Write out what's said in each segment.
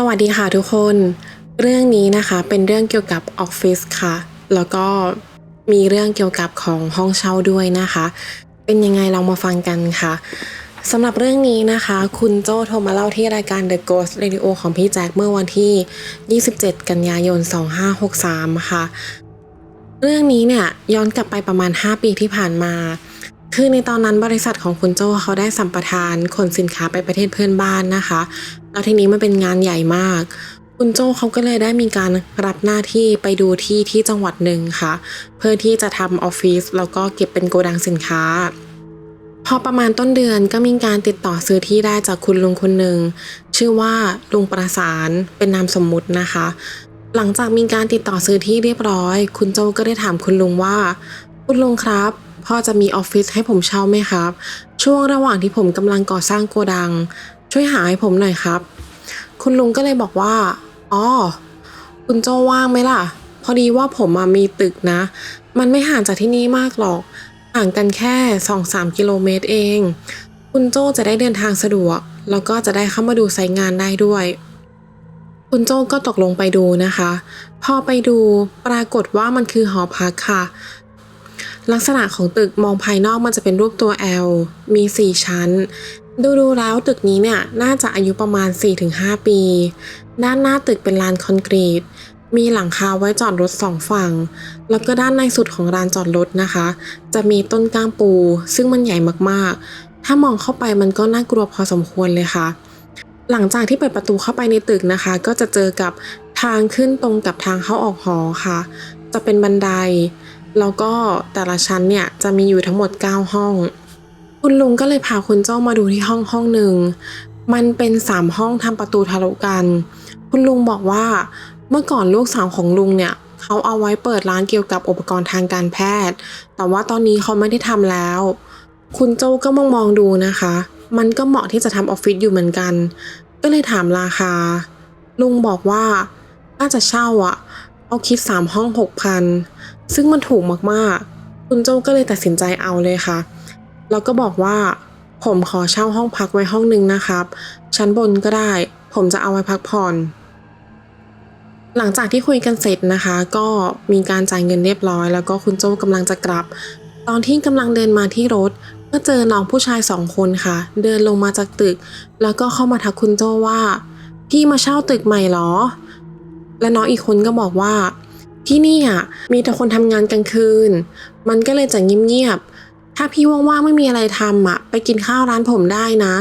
สวัสดีค่ะทุกคน เรื่องนี้นะคะเป็นเรื่องเกี่ยวกับออฟฟิศค่ะ แล้วก็มีเรื่องเกี่ยวกับของห้องเช่าด้วยนะคะ เป็นยังไงเรามาฟังกันค่ะสำหรับเรื่องนี้นะคะ คุณโจโทรมาเล่าที่รายการ The Ghost Radio ของพี่แจ็คเมื่อวันที่ 27 กันยายน 2563 ค่ะ เรื่องนี้เนี่ยย้อนกลับไปประมาณ 5 ปีที่ผ่านมา คือในตอนนั้นบริษัทของคุณโจเขาได้สัมปทานขนสินค้าไปประเทศเพื่อนบ้านนะคะ แล้วทีนี้มันเป็นงานใหญ่มาก คุณโจเขาก็เลยได้มีการรับหน้าที่ไปดูที่ที่จังหวัดหนึ่งค่ะ เพื่อที่จะทำออฟฟิศแล้วก็เก็บเป็นโกดังสินค้า พอประมาณต้นเดือนก็มีการติดต่อซื้อที่ได้จากคุณลุงคนหนึ่งชื่อว่าลุงประสานเป็นนามสมมุตินะคะ หลังจากมีการติดต่อซื้อที่เรียบร้อย คุณโจก็ได้ถามคุณลุงว่า คุณลุงครับพ่อจะมีออฟฟิศให้ผมเช่าไหมครับ ช่วงระหว่างที่ผมกำลังก่อสร้างโกดัง ช่วยหาให้ผมหน่อยครับ คุณลุงก็เลยบอกว่า อ๋อ คุณโจว่างไหมล่ะ พอดีว่าผมมีตึกนะ มันไม่ห่างจากที่นี่มากหรอก ห่างกันแค่2-3กิโลเมตรเอง คุณโจจะได้เดินทางสะดวก แล้วก็จะได้เข้ามาดูไซต์งานได้ด้วย คุณโจก็ตกลงไปดูนะคะ พอไปดูปรากฏว่ามันคือหอพักค่ะ ลักษณะของตึกมองภายนอกมันจะเป็นรูปตัว L มี 4 ชั้น ดูดูๆแล้วตึกนี้เนี่ยน่าจะอายุประมาณ 4-5 ปี ด้านหน้าตึกเป็นลานคอนกรีต มีหลังคาไว้จอดรถสองฝั่ง แล้วก็ด้านในสุดของลานจอดรถนะคะ จะมีต้นก้ามปู ซึ่งมันใหญ่มากๆ ถ้ามองเข้าไปมันก็น่ากลัวพอสมควรเลยค่ะ หลังจากที่เปิดประตูเข้าไปในตึกนะคะ ก็จะเจอกับทางขึ้นตรงกับทางเข้าออกหอค่ะ จะเป็นบันได แล้วก็แต่ละชั้นเนี่ยจะมีอยู่ทั้งหมด 9 ห้อง คุณลุงก็เลยพาคุณเจ้ามาดูที่ห้องห้องหนึ่ง มันเป็นสามห้องทำประตูทะลุกัน คุณลุงบอกว่าเมื่อก่อนลูกสาวของลุงเนี่ยเขาเอาไว้เปิดร้านเกี่ยวกับอุปกรณ์ทางการแพทย์ แต่ว่าตอนนี้เขาไม่ได้ทำแล้ว คุณโจ้ก็มองมองดูนะคะ มันก็เหมาะที่จะทำออฟฟิศอยู่เหมือนกัน ก็เลยถามราคา ลุงบอกว่าถ้าจะเช่าอะเอาคิดสามห้องหกพันซึ่งมันถูกมากๆ คุณโจ้ก็เลยตัดสินใจเอาเลยค่ะ แล้วก็บอกว่า ผมขอเช่าห้องพักไว้ห้องหนึ่งนะครับ ชั้นบนก็ได้ ผมจะเอาไว้พักผ่อน หลังจากที่คุยกันเสร็จนะคะ ก็มีการจ่ายเงินเรียบร้อย แล้วก็คุณโจ้กำลังจะกลับ ตอนที่กำลังเดินมาที่รถก็เจอน้องผู้ชายสองคนค่ะ เดินลงมาจากตึก แล้วก็เข้ามาทักคุณโจ้ว่า พี่มาเช่าตึกใหม่เหรอ และน้องอีกคนก็บอกว่าที่นี่อะมีแต่คนทำงานกลางคืน มันก็เลยจะเงียบๆ ถ้าพี่ว่างๆไม่มีอะไรทำอะไปกินข้าวร้านผมได้นะ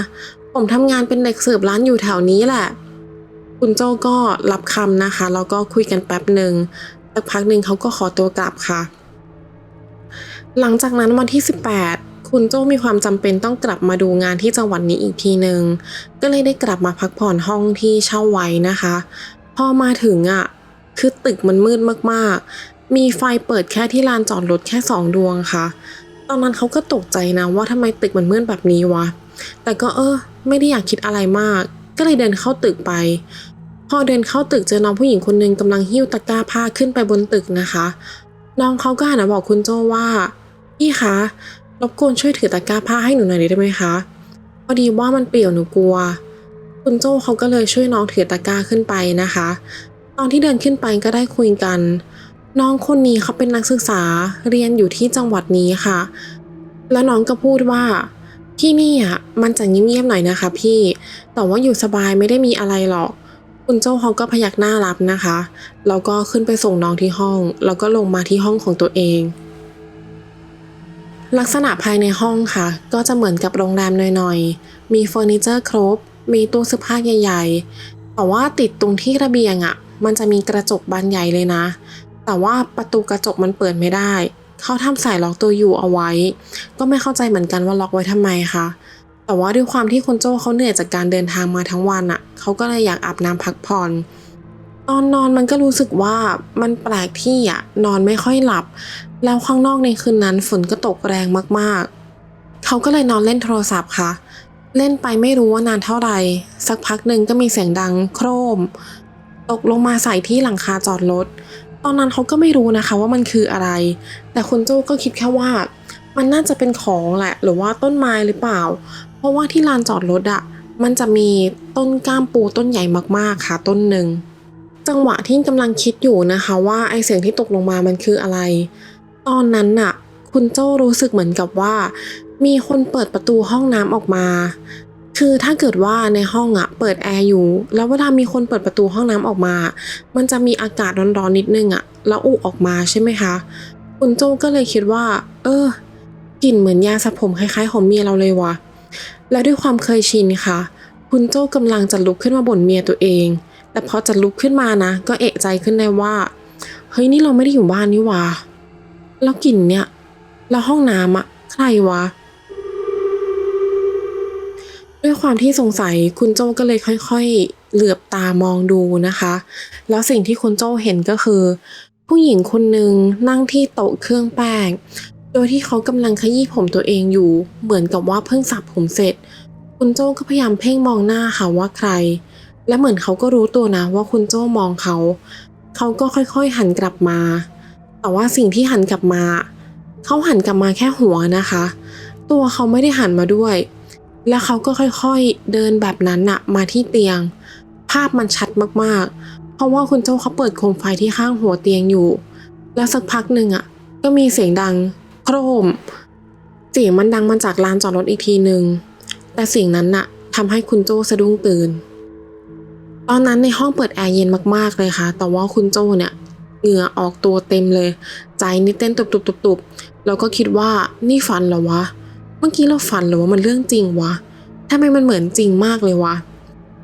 ผมทำงานเป็นเด็กเสิร์ฟร้านอยู่แถวนี้แหละ คุณโจ้ก็รับคำนะคะ แล้วก็คุยกันแป๊บหนึ่งสักพักหนึ่งเขาก็ขอตัวกลับค่ะ หลังจากนั้นวันที่ 18 คุณโจ้มีความจำเป็นต้องกลับมาดูงานที่จังหวัดนี้อีกทีหนึ่งก็เลยได้กลับมาพักผ่อนห้องที่เช่าไว้นะคะ พอมาถึงอะคือตึกมันมืดมากๆ มีไฟเปิดแค่ที่ลานจอดรถแค่สองดวงค่ะ ตอนนั้นเขาก็ตกใจนะว่าทำไมตึกมันมืดแบบนี้วะ แต่ก็เออ ไม่ได้อยากคิดอะไรมาก ก็เลยเดินเข้าตึกไป พอเดินเข้าตึกเจอน้องผู้หญิงคนหนึ่งกำลังหิ้วตะกร้าผ้าขึ้นไปบนตึกนะคะ น้องเขาก็หันมาบอกคุณโจว่าพี่คะรบกวนช่วยถือตะกร้าผ้าให้หนูหน่อยได้ไหมคะพอดีว่ามันเปียวหนูกลัว คุณโจเขาก็เลยช่วยน้องถือตะกร้าขึ้นไปนะคะ ตอนที่เดินขึ้นไปก็ได้คุยกัน น้องคนนี้เขาเป็นนักศึกษาเรียนอยู่ที่จังหวัดนี้ค่ะ แล้วน้องก็พูดว่าที่นี่อะมันจะเงียบๆหน่อยนะคะพี่ แต่ว่าอยู่สบายไม่ได้มีอะไรหรอก คุณโจ้เขาก็พยักหน้ารับนะคะ แล้วก็ขึ้นไปส่งน้องที่ห้อง แล้วก็ลงมาที่ห้องของตัวเอง ลักษณะภายในห้องค่ะ ก็จะเหมือนกับโรงแรมหน่อยๆ มีเฟอร์นิเจอร์ครบ มีตู้เสื้อผ้าใหญ่ ๆ แต่ว่าติดตรงที่ระเบียงอะ่ะ มันจะมีกระจกบานใหญ่เลยนะ แต่ว่าประตูกระจกมันเปิดไม่ได้ เขาทำสายล็อกตัวอยู่เอาไว้ ก็ไม่เข้าใจเหมือนกันว่าล็อกไว้ทำไมคะแต่ว่าด้วยความที่คุณโจ้เขาเหนื่อยจากการเดินทางมาทั้งวันอะ่ะ เขาก็เลยอยากอาบน้ำพักผ่อนตอนนอนมันก็รู้สึกว่ามันแปลกที่อะนอนไม่ค่อยหลับ แล้วข้างนอกในคืนนั้นฝนก็ตกแรงมากๆ เขาก็เลยนอนเล่นโทรศัพท์ค่ะ เล่นไปไม่รู้ว่านานเท่าไหร่สักพักหนึ่งก็มีเสียงดังโครม ตกลงมาใส่ที่หลังคาจอดรถ อนนั้นเขาก็ไม่รู้นะคะว่ามันคืออะไร แต่คุณโจ้ก็คิดแค่ว่า มันน่าจะเป็นของแหละ หรือว่าต้นไม้หรือเปล่า เพราะว่าที่ลานจอดรถอะมันจะมีต้นก้ามปูต้นใหญ่มากๆค่ะ ต้นหนึ่งจังหวะที่กำลังคิดอยู่นะคะ ว่าไอเสียงที่ตกลงมามันคืออะไร ตอนนั้นน่ะ คุณโจ้รู้สึกเหมือนกับว่า มีคนเปิดประตูห้องน้ำออกมา คือถ้าเกิดว่าในห้องอะเปิดแอร์อยู่ แล้วเวลามีคนเปิดประตูห้องน้ำออกมา มันจะมีอากาศร้อนๆนิดนึงอะแล้วอุออกมาใช่ไหมคะ คุณโจ้ก็เลยคิดว่า เออกลิ่นเหมือนยาสระผมคล้ายๆของเมียเราเลยว่ะ แล้วด้วยความเคยชินค่ะ คุณโจ้กำลังจะลุกขึ้นมาบ่นเมียตัวเอง แต่พอจะลุกขึ้นมานะ ก็เอะใจขึ้นได้ว่า เฮ้ยนี่เราไม่ได้อยู่บ้านนี่ว่าแล้วกลิ่นเนี่ย แล้วห้องน้ำอะใครวะ ด้วยความที่สงสัยคุณโจ้ก็เลยค่อยๆ เหลือบตามองดูนะคะ แล้วสิ่งที่คุณโจ้เห็นก็คือ ผู้หญิงคนหนึ่งนั่งที่โต๊ะเครื่องแป้ง โดยที่เขากำลังขยี้ผมตัวเองอยู่ เหมือนกับว่าเพิ่งสระผมเสร็จ คุณโจ้ก็พยายามเพ่งมองหน้าค่ะว่าใคร และเหมือนเขาก็รู้ตัวนะว่าคุณโจ้มองเขา เขาก็ค่อยๆหันกลับมา แต่ว่าสิ่งที่หันกลับมา เขาหันกลับมาแค่หัวนะคะ ตัวเขาไม่ได้หันมาด้วย แล้วเขาก็ค่อยๆเดินแบบนั้นน่ะมาที่เตียง ภาพมันชัดมากๆ เพราะว่าคุณโจ้เขาเปิดโคมไฟที่ข้างหัวเตียงอยู่ แล้วสักพักหนึ่งอะ ก็มีเสียงดังโครมเสียงมันดังมาจากลานจอดรถอีกทีหนึ่งแต่สิ่งนั้นน่ะทำให้คุณโจ้สะดุ้งตื่น ตอนนั้นในห้องเปิดแอร์เย็นมากๆเลยค่ะ แต่ว่าคุณโจ้เนี่ยเหงื่อออกตัวเต็มเลย ใจนี่เต้นตุบๆๆๆแล้วก็คิดว่านี่ฝันเหรอวะเเมื่อกี้เราฝันหรือว่ามันเรื่องจริงวะทำไมมันเหมือนจริงมากเลยวะ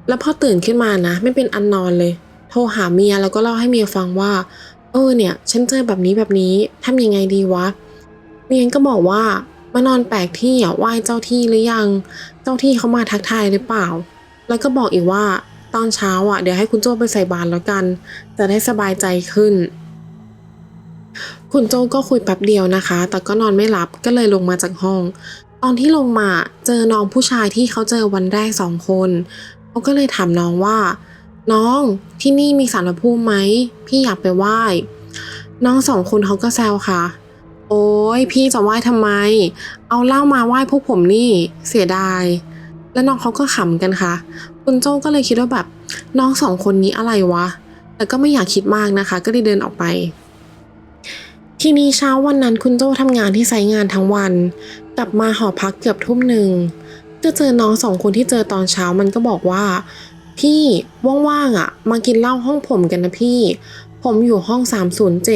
แล้วพอตื่นขึ้นมานะ ไม่เป็นอันนอนเลย โทรหาเมียแล้วก็เล่าให้เมียฟังว่า เออเนี่ย ฉันเจอแบบนี้แบบนี้ทำยังไงดีวะ เมียก็บอกว่ามานอนแปลกที่อะไหว้เจ้าที่หรือยัง เจ้าที่เขามาทักทายหรือเปล่า แล้วก็บอกอีกว่าตอนเช้าอะเดี๋ยวให้คุณโจ้ไปใส่บาตรแล้วกัน จะได้สบายใจขึ้น คุณโจ้ก็คุยแป๊บเดียวนะคะ แต่ก็นอนไม่หลับก็เลยลงมาจากห้อง ตอนที่ลงมาเจอน้องผู้ชายที่เขาเจอวันแรกสองคนเขาก็เลยถามน้องว่า น้องที่นี่มีสารพระภูมิไหมพี่อยากไปไหว้ น้องสองคนเขาก็แซวค่ะ โอ้ยพี่จะไหว้ทำไม เอาเหล้ามาไหว้พวกผมนี่เสียดาย แล้วน้องเขาก็ขำกันค่ะ คุณโจ้ก็เลยคิดว่าแบบ น้องสองคนนี้อะไรวะ แต่ก็ไม่อยากคิดมากนะคะ ก็เลยเดินออกไป ทีนี้เช้าวันนั้นคุณโจ้ทำงานที่ไซงานทั้งวัน กลับมาหอพักเกือบทุ่มหนึ่งก็เจอน้องสองคนที่เจอตอนเช้ามันก็บอกว่า พี่ว่างๆอะ มากินเหล้าห้องผมกันนะพี่ ผมอยู่ห้อง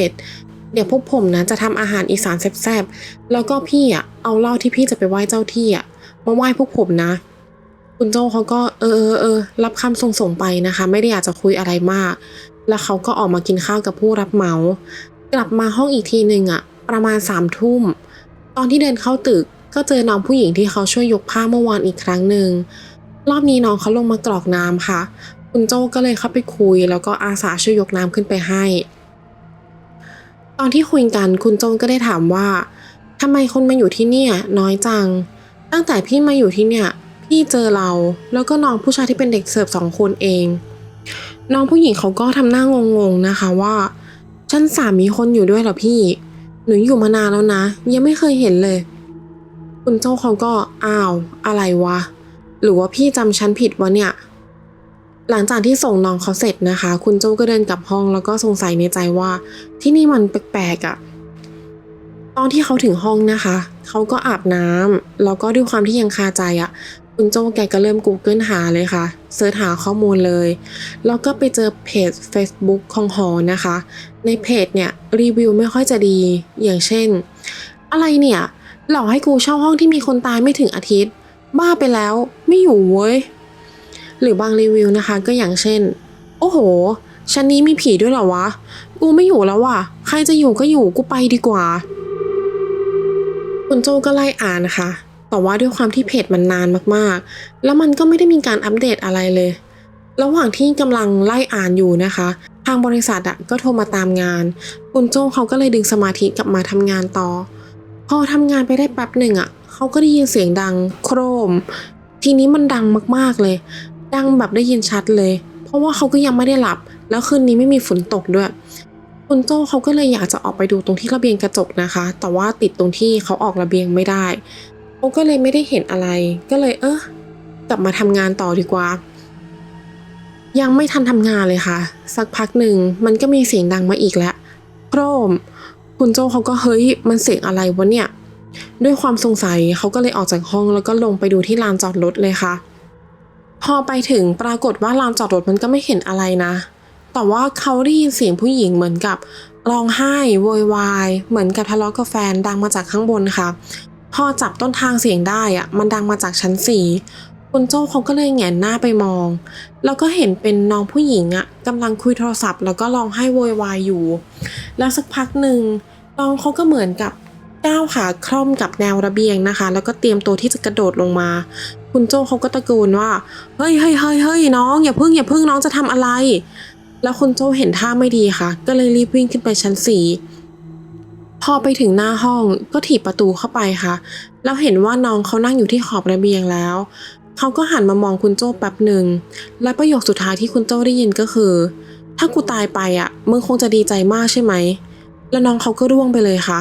307 เดี๋ยวพวกผมนะจะทำอาหารอีสานแซ่บๆแล้วก็พี่อะเอาเหล้าที่พี่จะไปไหว้เจ้าที่อะมาไหว้พวกผมนะ คุณโจ้เขาก็เออเออเออรับคำส่งๆไปนะคะ ไม่ได้อยากจะคุยอะไรมาก แล้วเขาก็ออกมากินข้าวกับผู้รับเหมา กลับมาห้องอีกทีหนึ่งอะประมาณสามทุ่ม ตอนที่เดินเข้าตึกก็เจอน้องผู้หญิงที่เขาช่วยยกผ้าเมื่อวานอีกครั้งหนึ่งรอบนี้น้องเขาลงมากรอกน้ำค่ะ คุณโจ้ก็เลยเข้าไปคุย แล้วก็อาสาช่วยยกน้ำขึ้นไปให้ ตอนที่คุยกันคุณโจ้ก็ได้ถามว่าทำไมคนมาอยู่ที่เนี่ยน้อยจัง ตั้งแต่พี่มาอยู่ที่เนี่ยพี่เจอเราแล้วก็น้องผู้ชายที่เป็นเด็กเสิร์ฟสองคนเอง น้องผู้หญิงเขาก็ทำหน้างงๆนะคะว่า ฉันสามมีคนอยู่ด้วยเหรอพี่ หนูอยู่มานานแล้วนะ ยังไม่เคยเห็นเลย คุณโจ้เขาก็อ้าว อะไรวะ หรือว่าพี่จำฉันผิดวะเนี่ย หลังจากที่ส่งน้องเขาเสร็จนะคะ คุณโจ้าก็เดินกลับห้องแล้วก็สงสัยในใจว่า ที่นี่มันแปลกๆอะ่ะตอนที่เขาถึงห้องนะคะ เขาก็อาบน้ำแล้วก็ด้วยความที่ยังคาใจอะ่ะ คุณโจ้แกก็เริ่ม Google หาเลยค่ะ เสิร์ชหาข้อมูลเลย แล้วก็ไปเจอเพจ Facebook ของหอนะคะ ในเพจเนี่ยรีวิวไม่ค่อยจะดีอย่างเช่น อะไรเนี่ยหลอกให้กูเช่าห้องที่มีคนตายไม่ถึงอาทิตย์ บ้าไปแล้วไม่อยู่เว้ย หรือบางรีวิวนะคะก็อย่างเช่น โอ้โหชั้นนี้มีผีด้วยเหรอวะ กูไม่อยู่แล้วว่ะ ใครจะอยู่ก็อยู่กูไปดีกว่า คุณโจก็ไล่อ่านนะคะ แต่ว่าด้วยความที่เพจมันนานมากๆ แล้วมันก็ไม่ได้มีการอัปเดตอะไรเลย ระหว่างที่กำลังไล่อ่านอยู่นะคะางบริษัทอะก็โทรมาตามงาน คุณโจ้เขาก็เลยดึงสมาธิกลับมาทำงานต่อ พอทำงานไปได้แป๊บหนึ่งอะเขาก็ได้ยินเสียงดังโครม ทีนี้มันดังมากๆเลย ดังแบบได้ยินชัดเลย เพราะว่าเขาก็ยังไม่ได้หลับ แล้วคืนนี้ไม่มีฝนตกด้วย คุณโจ้เขาก็เลยอยากจะออกไปดูตรงที่ระเบียงกระจกนะคะ แต่ว่าติดตรงที่เขาออกระเบียงไม่ได้เขาก็เลยไม่ได้เห็นอะไร ก็เลยเออกลับมาทำงานต่อดีกว่า ยังไม่ทันทำงานเลยค่ะ สักพักหนึ่งมันก็มีเสียงดังมาอีกแล้วโครม คุณโจเขาก็เฮ้ยมันเสียงอะไรวะเนี่ย ด้วยความสงสัยเขาก็เลยออกจากห้องแล้วก็ลงไปดูที่ลานจอดรถเลยค่ะ พอไปถึงปรากฏว่าลานจอดรถมันก็ไม่เห็นอะไรนะ แต่ว่าเขาได้ยินเสียงผู้หญิงเหมือนกับร้องไห้โวยวายเหมือนกับทะเลาะกับแฟนดังมาจากข้างบนค่ะ พอจับต้นทางเสียงได้อะมันดังมาจากชั้นสี่ คุณโจ้เขาก็เลยแงนหน้าไปมอง แล้วก็เห็นเป็นน้องผู้หญิงอะกำลังคุยโทรศัพท์แล้วก็ร้องไห้โวยวายอยู่ แล้วสักพักหนึ่งน้องเขาก็เหมือนกับก้าวขาคล่อมกับแนวระเบียงนะคะ แล้วก็เตรียมตัวที่จะกระโดดลงมา คุณโจ้เขาก็ตะโกนว่าเฮ้ยเฮ้ยเฮ้ยเฮ้ยน้องอย่าพึ่งอย่าพึ่งน้องจะทำอะไร แล้วคุณโจ้เห็นท่าไม่ดีค่ะ ก็เลยรีบวิ่งขึ้นไปชั้นสี่พอไปถึงหน้าห้องก็ถีบประตูเข้าไปค่ะ แล้วเห็นว่าน้องเขานั่งอยู่ที่ขอบระเบียงแล้ว เขาก็หันมามองคุณโจ้แป๊บหนึ่ง และประโยคสุดท้ายที่คุณโจ้ได้ยินก็คือ ถ้ากูตายไปอะมึงคงจะดีใจมากใช่ไหม แล้วน้องเขาก็ร่วงไปเลยค่ะ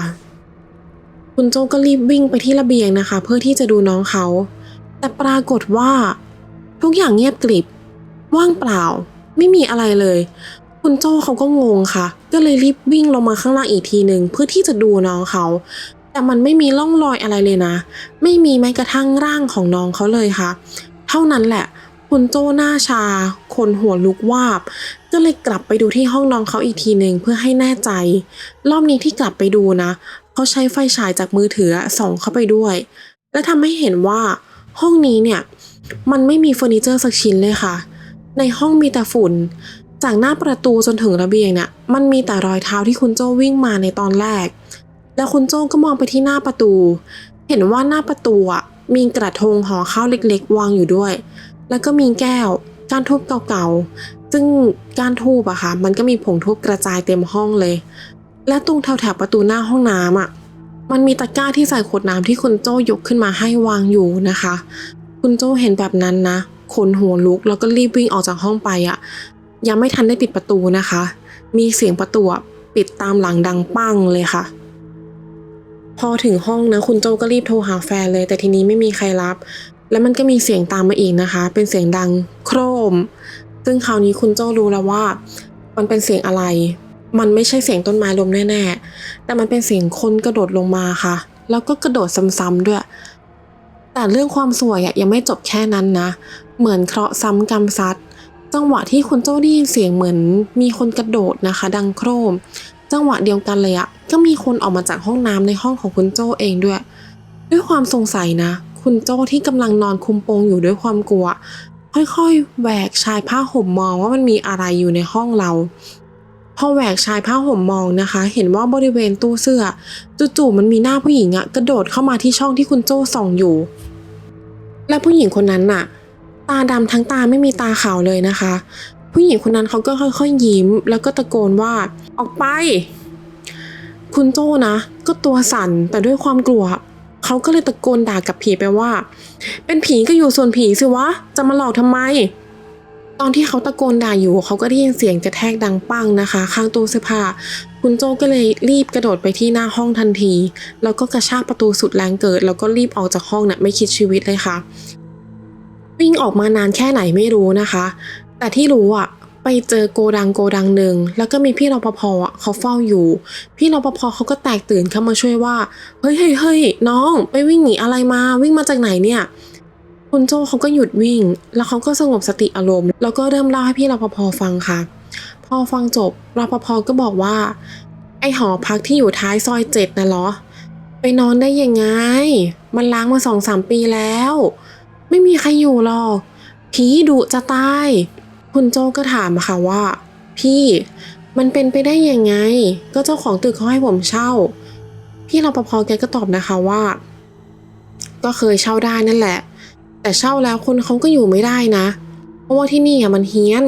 คุณโจ้ก็รีบวิ่งไปที่ระเบียงนะคะ เพื่อที่จะดูน้องเขา แต่ปรากฏว่า ทุกอย่างเงียบกริบ ว่างเปล่า ไม่มีอะไรเลย คุณโจ้เขาก็งงค่ะ ก็เลยรีบวิ่งลงมาข้างล่างอีกทีหนึ่งเพื่อที่จะดูน้องเขา แต่มันไม่มีร่องรอยอะไรเลยนะ ไม่มีแม้กระทั่งร่างของน้องเขาเลยค่ะ เท่านั้นแหละ คุณโจ้หน้าชา คนหัวลุกวาบ ก็เลยกลับไปดูที่ห้องน้องเขาอีกทีหนึ่งเพื่อให้แน่ใจ รอบนี้ที่กลับไปดูนะเขาใช้ไฟฉายจากมือถือส่องเข้าไปด้วย และทำให้เห็นว่า ห้องนี้เนี่ยมันไม่มีเฟอร์นิเจอร์สักชิ้นเลยค่ะ ในห้องมีแต่ฝุ่นจากหน้าประตูจนถึงระเบียงเนี่ยมันมีแต่รอยเท้าที่คุณโจ้วิ่งมาในตอนแรก แล้วคุณโจ้ก็มองไปที่หน้าประตู เห็นว่าหน้าประตูมีกระทงห่อข้าวเล็กๆ วางอยู่ด้วย แล้วก็มีแก้วการทูบเก่าๆ ซึ่งการทูบอะค่ะ มันก็มีผงทูบกระจายเต็มห้องเลย และตรงแถวๆประตูหน้าห้องน้ำอะมันมีตะกร้าที่ใส่ขวดน้ำที่คุณโจ้ยกขึ้นมาให้วางอยู่นะคะ คุณโจ้เห็นแบบนั้นนะขนหัวลุกแล้วก็รีบวิ่งออกจากห้องไปอะยังไม่ทันได้ปิดประตูนะคะ มีเสียงประตูปิดตามหลังดังปังเลยค่ะ พอถึงห้องนะคุณโจก็รีบโทรหาแฟนเลย แต่ทีนี้ไม่มีใครรับ แล้วมันก็มีเสียงตามมาอีกนะคะ เป็นเสียงดังโครม ซึ่งคราวนี้คุณโจรู้แล้วว่า มันเป็นเสียงอะไร มันไม่ใช่เสียงต้นไม้ลมแน่ๆ แต่มันเป็นเสียงคนกระโดดลงมาค่ะ แล้วก็กระโดดซ้ำๆด้วย แต่เรื่องความสวยยังไม่จบแค่นั้นนะ เหมือนเคราะห์ซ้ำกรรมซัดจังหวะที่คุณโจ้ได้ยินเสียงเหมือนมีคนกระโดดนะคะ ดังโครม จังหวะเดียวกันเลยอะก็มีคนออกมาจากห้องน้ำในห้องของคุณโจเองด้วย ด้วยความสงสัยนะ คุณโจที่กำลังนอนคุมโปงอยู่ด้วยความกลัว ค่อยๆแหวกชายผ้าห่มมองว่ามันมีอะไรอยู่ในห้องเราพอแหวกชายผ้าห่มมองนะคะ เห็นว่าบริเวณตู้เสื้อจู่ๆมันมีหน้าผู้หญิงอะกระโดดเข้ามาที่ช่องที่คุณโจ้ส่องอยู่ และผู้หญิงคนนั้นน่ะ ตาดำทั้งตาไม่มีตาขาวเลยนะคะ ผู้หญิงคนนั้นเขาก็ค่อยๆยิ้ม แล้วก็ตะโกนว่า ออกไป คุณโจ้นะ ก็ตัวสั่นแต่ด้วยความกลัว เขาก็เลยตะโกนด่ากับผีไปว่า เป็นผีก็อยู่ส่วนผีสิวะ จะมาหลอกทำไม ตอนที่เขาตะโกนด่าอยู่ เขาก็ได้ยินเสียงกระแทกดังปังนะคะ ข้างตู้เสื้อผ้าคุณโจ้ก็เลยรีบกระโดดไปที่หน้าห้องทันที แล้วก็กระชากประตูสุดแรงเกิด แล้วก็รีบออกจากห้องน่ะไม่คิดชีวิตเลยค่ะวิ่งออกมานานแค่ไหนไม่รู้นะคะ แต่ที่รู้อะไปเจอโกดังโกดังหนึ่งแล้วก็มีพี่รปภอะเขาเฝ้าอยู่ พี่รปภเขาก็แตกตื่นเข้ามาช่วยว่า เฮ้ยเฮ้ยเฮ้ยน้องไปวิ่งหนีอะไรมาวิ่งมาจากไหนเนี่ยคุณโจเขาก็หยุดวิ่ง แล้วเขาก็สงบสติอารมณ์ แล้วก็เริ่มเล่าให้พี่รปภฟังค่ะ พอฟังจบรปภก็บอกว่า ไอหอพักที่อยู่ท้ายซอยเจ็ดนะเหรอ ไปนอนได้ยังไง มันล้างมาสองสามปีแล้ว ไม่มีใครอยู่หรอกผีดุจะตาย คุณโจก็ถามอะค่ะว่า พี่มันเป็นไปได้ยังไง ก็เจ้าของตึกเขาให้ผมเช่า พี่รปภแกก็ตอบนะคะว่า ก็เคยเช่าได้นั่นแหละ แต่เช่าแล้วคนเขาก็อยู่ไม่ได้นะ เพราะว่าที่นี่อะมันเฮี้ยน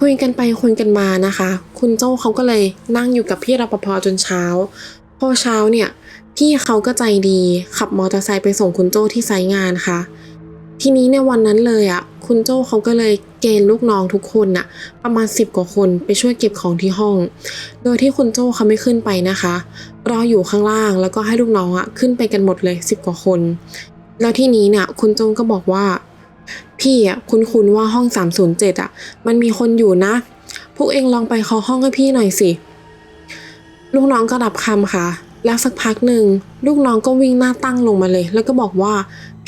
คุยกันไปคุยกันมานะคะ คุณโจ้เขาก็เลยนั่งอยู่กับพี่รปภจนเช้า พอเช้าเนี่ย พี่เขาก็ใจดีขับมอเตอร์ไซค์ไปส่งคุณโจ้ที่ไซต์งานค่ะ ทีนี้ในวันนั้นเลยอะ่ะคุณโจ้เขาก็เลยเกณฑ์ลูกน้องทุกคนน่ะ ประมาณ 10 กว่าคนไปช่วยเก็บของที่ห้อง โดยที่คุณโจ้เขาไม่ขึ้นไปนะคะ รออยู่ข้างล่างแล้วก็ให้ลูกน้องอะ่ะขึ้นไปกันหมดเลย 10 กว่าคน แล้วที่นี้เนี่ยคุณโจ้ก็บอกว่าพี่อะคุ้นๆว่าห้อง 307 อะ มันมีคนอยู่นะ พวกเองลองไปเคาะห้องให้พี่หน่อยสิ ลูกน้องก็รับคำค่ะ แล้วสักพักหนึ่งลูกน้องก็วิ่งหน้าตั้งลงมาเลย แล้วก็บอกว่า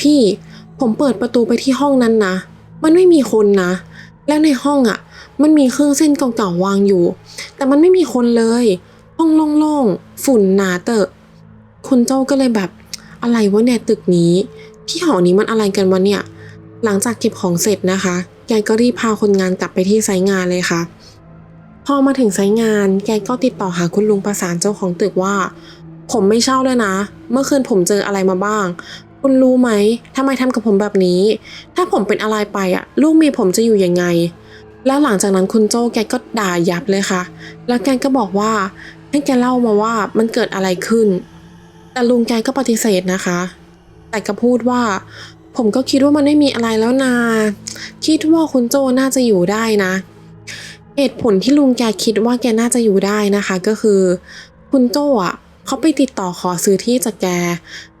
พี่ ผมเปิดประตูไปที่ห้องนั้นนะ มันไม่มีคนนะ แล้วในห้องอะ มันมีเครื่องเส้นเก่าๆวางอยู่ แต่มันไม่มีคนเลย ห้องโล่งๆ ฝุ่นหนาเตอะคุณโจ้าก็เลยแบบอะไรวะเนี่ยตึกนี้ ที่หอนี้มันอะไรกันวะเนี่ย หลังจากเก็บของเสร็จนะคะแกก็รีบพาคนงานกลับไปที่ไซงานเลยค่ะ พอมาถึงไซงาน แกก็ติดต่อหาคุณลุงประสานเจ้าของตึกว่า ผมไม่เช่าเลยนะ เมื่อคืนผมเจออะไรมาบ้าง คุณรู้ไหมทำไมทำกับผมแบบนี้ ถ้าผมเป็นอะไรไปอะลูกเมียผมจะอยู่ยังไง แล้วหลังจากนั้นคุณโจ้แกก็ด่ายับเลยค่ะ แล้วแกก็บอกว่าให้แกเล่ามาว่ามันเกิดอะไรขึ้น แต่ลุงแกก็ปฏิเสธนะคะ แต่ก็พูดว่า ผมก็คิดว่ามันไม่มีอะไรแล้วนา คิดว่าคุณโจน่าจะอยู่ได้นะ เหตุผลที่ลุงแกคิดว่าแกน่าจะอยู่ได้นะคะก็คือ คุณโจอะเขาไปติดต่อขอซื้อที่จากแก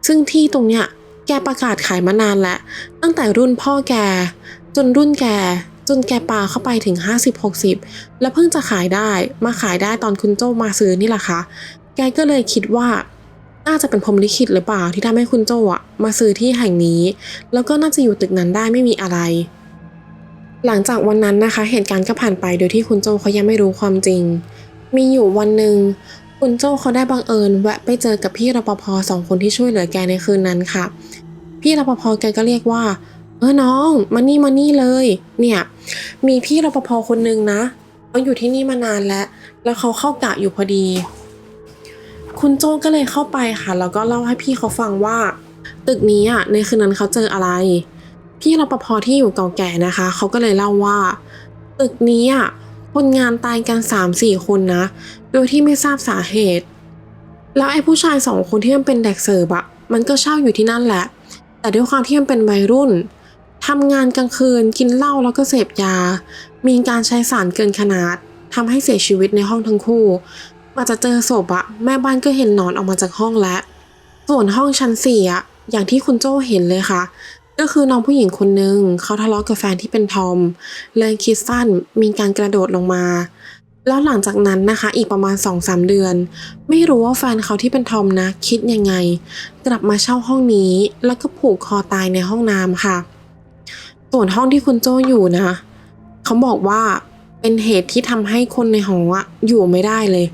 ซึ่งที่ตรงเนี้ย แกประกาศขายมานานแล้ว ตั้งแต่รุ่นพ่อแก จนรุ่นแก จนแกปาเข้าไปถึง 50-60 แล้วเพิ่งจะขายได้มาขายได้ตอนคุณโจมาซื้อนี่แหละค่ะ แกก็เลยคิดว่าน่าจะเป็นพรมลิขิตหรือเปล่าที่ทำให้คุณโจอะมาซื้อที่แห่งนี้ แล้วก็น่าจะอยู่ตึกนั้นได้ไม่มีอะไร หลังจากวันนั้นนะคะ เหตุการณ์ก็ผ่านไปโดยที่คุณโจเขายังไม่รู้ความจริง มีอยู่วันหนึ่ง คุณโจเขาได้บังเอิญแวะไปเจอกับพี่รปภสองคนที่ช่วยเหลือแกในคืนนั้นค่ะ พี่รปภแกก็เรียกว่า เออน้องมานี่มานี่เลย เนี่ย มีพี่รปภคนนึงนะเขาอยู่ที่นี่มานานแล้ว แล้วเขาเข้ากะอยู่พอดี คุณโจ้ก็เลยเข้าไปค่ะ แล้วก็เล่าให้พี่เขาฟังว่า ตึกนี้อะในคืนนั้นเขาเจออะไร พี่รปภที่อยู่เก่าแก่นะคะเขาก็เลยเล่าว่า ตึกนี้อะคนงานตายกัน3ามสี่คนนะ โดยที่ไม่ทราบสาเหตุ แล้วไอ้ผู้ชายสองคนที่มันเป็นเด็กเสิร์ฟอะมันก็เช่าอยู่ที่นั่นแหละ แต่ด้วยความที่มันเป็นวัยรุ่นทำงานกลางคืนกินเหล้าแล้วก็เสพยา มีการใช้สารเกินขนาดทำให้เสียชีวิตในห้องทั้งคู่กว่าจะเจอศพอะแม่บ้านก็เห็นนอนออกมาจากห้องแล้ว ส่วนห้องชั้นสี่อะอย่างที่คุณโจ้เห็นเลยค่ะ ก็คือน้องผู้หญิงคนนึงเขาทะเลาะกับแฟนที่เป็นทอม เลยคิดสั้นมีการกระโดดลงมา แล้วหลังจากนั้นนะคะ อีกประมาณ2อสเดือน ไม่รู้ว่าแฟนเขาที่เป็นทอมนะ คิดยังไง กลับมาเช่าห้องนี้ แล้วก็ผูกคอตายในห้องน้ำค่ะ ส่วนห้องที่คุณโจ้อยู่นะเขาบอกว่าเป็นเหตุที่ทำให้คนในหออะอยู่ไม่ได้เลย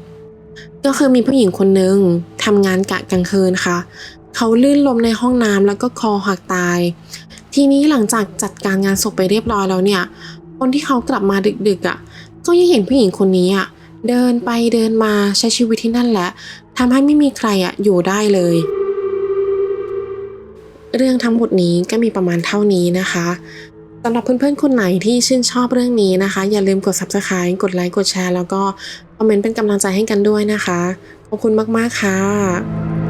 ก็คือมีผู้หญิงคนนึงทำงานกะกลางคืนค่ะ เขาลื่นล้มในห้องน้ำแล้วก็คอหักตาย ทีนี้หลังจากจัดการงานศพไปเรียบร้อยแล้วเนี่ย คนที่เขากลับมาดึกๆอะ่ะ ก็ยังเห็นผู้หญิงคนนี้อะเดินไปเดินมาใช้ชีวิตที่นั่นแหละทำให้ไม่มีใครอะอยู่ได้เลย เรื่องทั้งหมดนี้ก็มีประมาณเท่านี้นะคะสำหรับเพื่อนๆ คนไหนที่ชื่นชอบเรื่องนี้นะคะ อย่าลืมกด subscribe กดไลค์กดแชร์ แล้วก็คอมเมนต์เป็นกำลังใจให้กันด้วยนะคะ ขอบคุณมากๆค่ะ